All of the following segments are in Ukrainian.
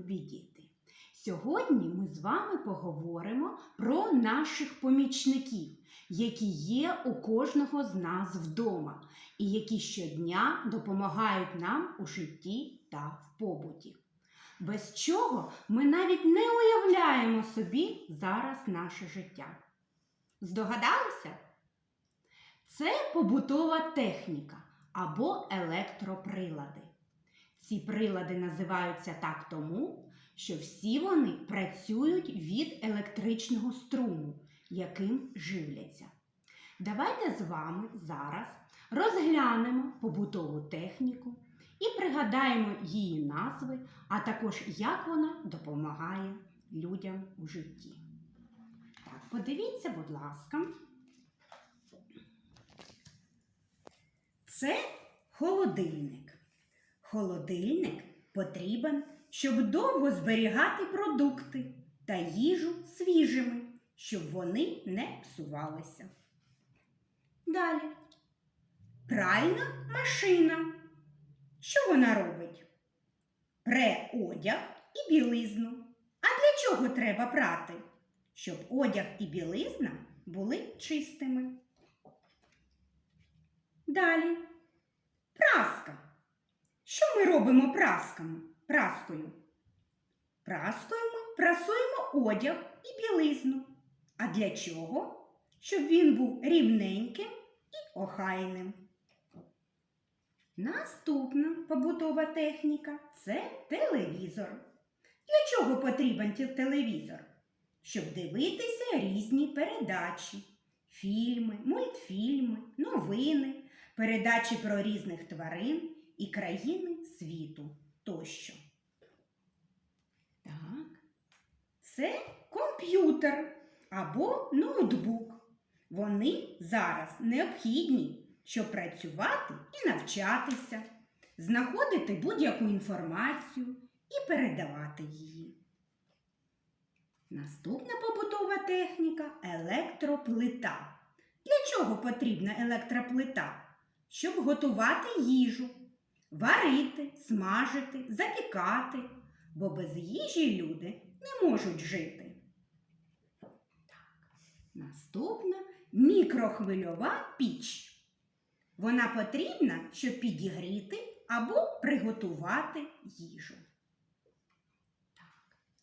любі! Сьогодні ми з вами поговоримо про наших помічників, які є у кожного з нас вдома, і які щодня допомагають нам у житті та в побуті. Без чого ми навіть не уявляємо собі зараз наше життя. Здогадалися? Це побутова техніка або електроприлади. Ці прилади називаються так тому, що всі вони працюють від електричного струму, яким живляться. Давайте з вами зараз розглянемо побутову техніку і пригадаємо її назви, а також як вона допомагає людям у житті. Так, подивіться, будь ласка. Це холодильник. Холодильник потрібен, щоб довго зберігати продукти та їжу свіжими, щоб вони не псувалися. Далі. Пральна машина. Що вона робить? Пре одяг і білизну. А для чого треба прати? Щоб одяг і білизна були чистими. Далі. Праска. Що ми робимо прасками? праскою? Ми прасуємо одяг і білизну. А для чого? Щоб він був рівненьким і охайним. Наступна побутова техніка це телевізор. Для чого потрібен телевізор? Щоб дивитися різні передачі, фільми, мультфільми, новини, передачі про різних тварин і країни світу тощо. Так, це комп'ютер або ноутбук. Вони зараз необхідні, щоб працювати і навчатися, знаходити будь-яку інформацію і передавати її. Наступна побутова техніка електроплита. Для чого потрібна електроплита? Щоб готувати їжу, варити, смажити, запікати, бо без їжі люди не можуть жити. Наступна мікрохвильова піч. Вона потрібна, щоб підігріти або приготувати їжу.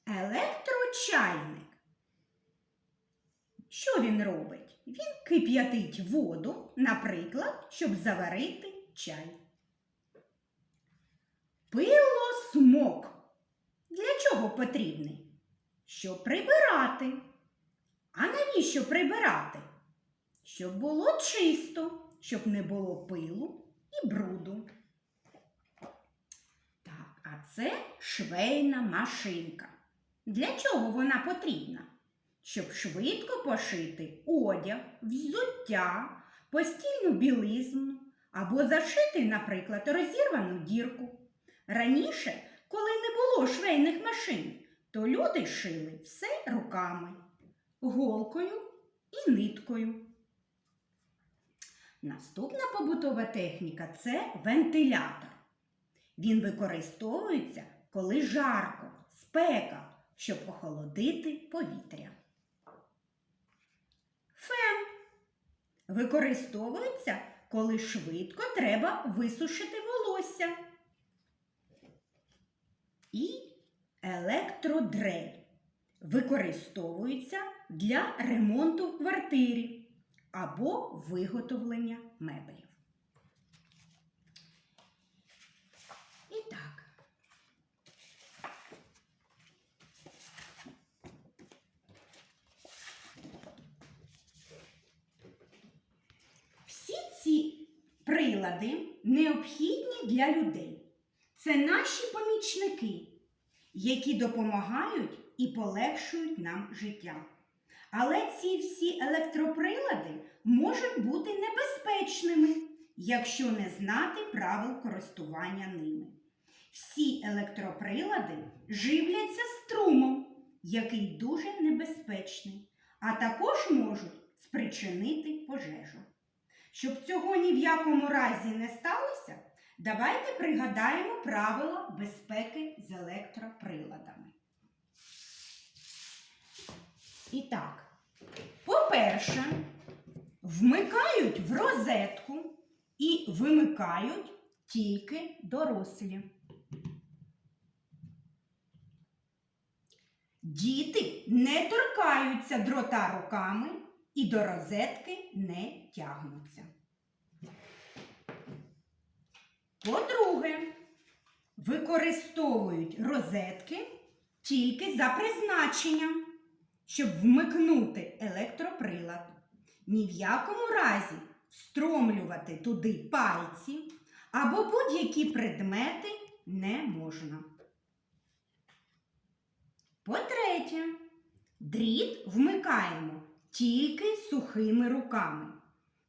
Електрочайник. Що він робить? Він кип'ятить воду, наприклад, щоб заварити чай. Пилосмок. Для чого потрібний? Щоб прибирати. А навіщо прибирати? Щоб було чисто, щоб не було пилу і бруду. Так, а це швейна машинка. Для чого вона потрібна? Щоб швидко пошити одяг, взуття, постільну білизну або зашити, наприклад, розірвану дірку. Раніше, коли не було швейних машин, то люди шили все руками, голкою і ниткою. Наступна побутова техніка це вентилятор. Він використовується, коли жарко, спека, щоб охолодити повітря. Фен використовується, коли швидко треба висушити волосся. І електродрель використовується для ремонту в квартирі або виготовлення меблів. І так. Всі ці прилади необхідні для людей. Це наші помічники, які допомагають і полегшують нам життя. Але ці всі електроприлади можуть бути небезпечними, якщо не знати правил користування ними. Всі електроприлади живляться струмом, який дуже небезпечний, а також можуть спричинити пожежу. Щоб цього ні в якому разі не сталося, Давайте пригадаємо правила безпеки з електроприладами. І так, по-перше, вмикають в розетку і вимикають тільки дорослі. Діти не торкаються дрота руками і до розетки не тягнуться. По-друге, використовують розетки тільки за призначенням, щоб вмикнути електроприлад. Ні в якому разі встромлювати туди пальці або будь-які предмети не можна. По-третє, дріт вмикаємо тільки сухими руками.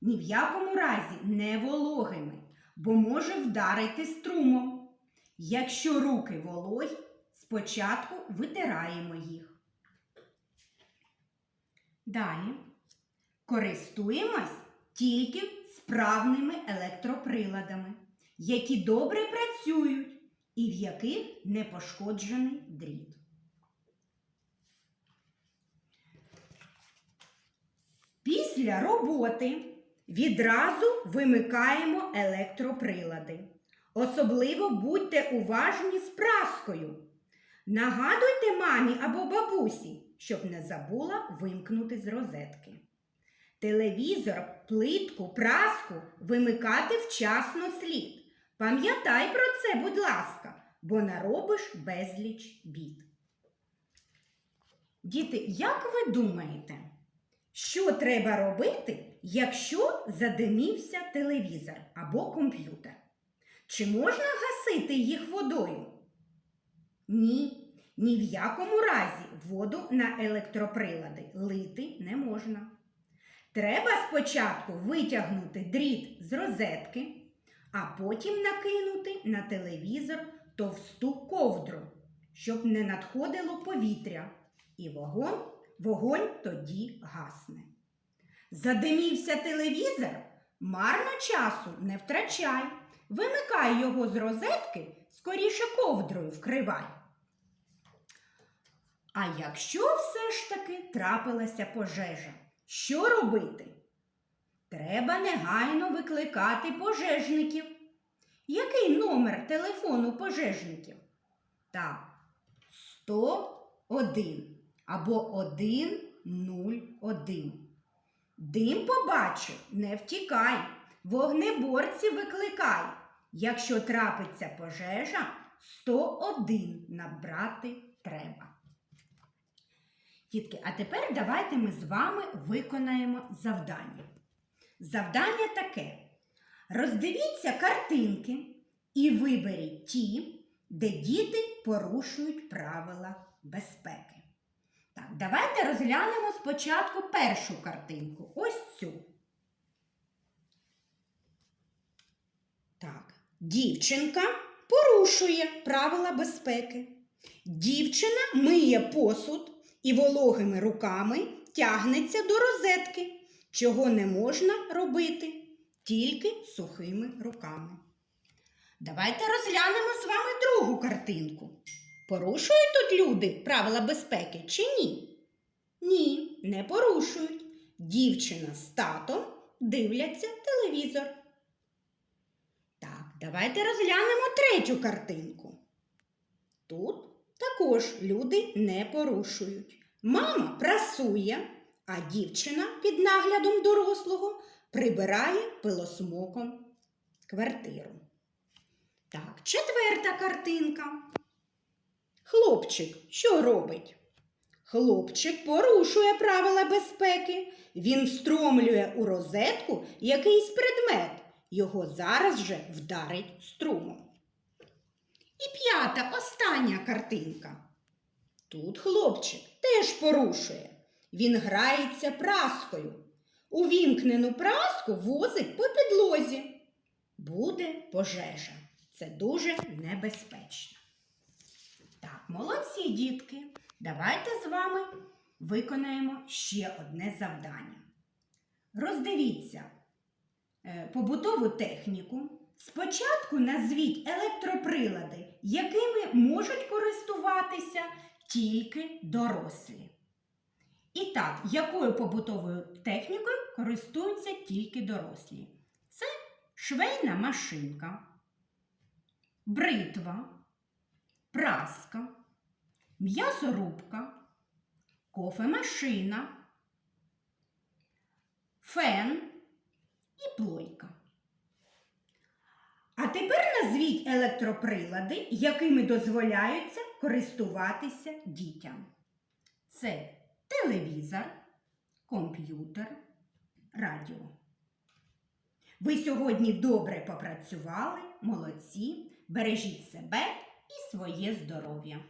Ні в якому разі не вологими, бо може вдарити струмом. Якщо руки вологі, спочатку витираємо їх. Далі користуємось тільки справними електроприладами, які добре працюють і в яких не пошкоджений дріт. Після роботи відразу вимикаємо електроприлади. Особливо будьте уважні з праскою. Нагадуйте мамі або бабусі, щоб не забула вимкнути з розетки. Телевізор, плитку, праску вимикати вчасно слід. Пам'ятай про це, будь ласка, бо наробиш безліч бід. Діти, як ви думаєте, що треба робити, якщо задимівся телевізор або комп'ютер? Чи можна гасити їх водою? Ні. Ні в якому разі воду на електроприлади лити не можна. Треба спочатку витягнути дріт з розетки, а потім накинути на телевізор товсту ковдру, щоб не надходило повітря, і вогонь, вогонь тоді гасне. Задимівся телевізор, марно часу не втрачай. Вимикай його з розетки, скоріше ковдрою вкривай. А якщо все ж таки трапилася пожежа, що робити? Треба негайно викликати пожежників. Який номер телефону пожежників? Так, 101 або 101. Дим побачив, не втікай, вогнеборці викликай. Якщо трапиться пожежа, 101 набрати треба. Дітки, а тепер давайте ми з вами виконаємо завдання. Завдання таке. Роздивіться картинки і виберіть ті, де діти порушують правила безпеки. Давайте розглянемо спочатку першу картинку. Ось цю. Так, дівчинка порушує правила безпеки. Дівчина миє посуд і вологими руками тягнеться до розетки, чого не можна робити тільки сухими руками. Давайте розглянемо з вами другу картинку. Порушують тут люди правила безпеки чи ні? Ні, не порушують. Дівчина з татом дивляться телевізор. Так, давайте розглянемо третю картинку. Тут також люди не порушують. Мама прасує, а дівчина під наглядом дорослого прибирає пилосмоком квартиру. Так, четверта картинка. Хлопчик що робить? Хлопчик порушує правила безпеки. Він встромлює у розетку якийсь предмет. Його зараз же вдарить струмом. І п'ята остання картинка. Тут хлопчик теж порушує. Він грається праскою. Увімкнену праску возить по підлозі. Буде пожежа. Це дуже небезпечно. Так, молодці дітки. Давайте з вами виконаємо ще одне завдання. Роздивіться е, побутову техніку, Спочатку назвіть електроприлади, якими можуть користуватися тільки дорослі. І так, якою побутовою технікою користуються тільки дорослі? Це швейна машинка, бритва, праска, м'ясорубка, кофемашина, фен і плойка. А тепер назвіть електроприлади, якими дозволяється користуватися дітям. Це телевізор, комп'ютер, радіо. Ви сьогодні добре попрацювали, молодці, бережіть себе і своє здоров'я.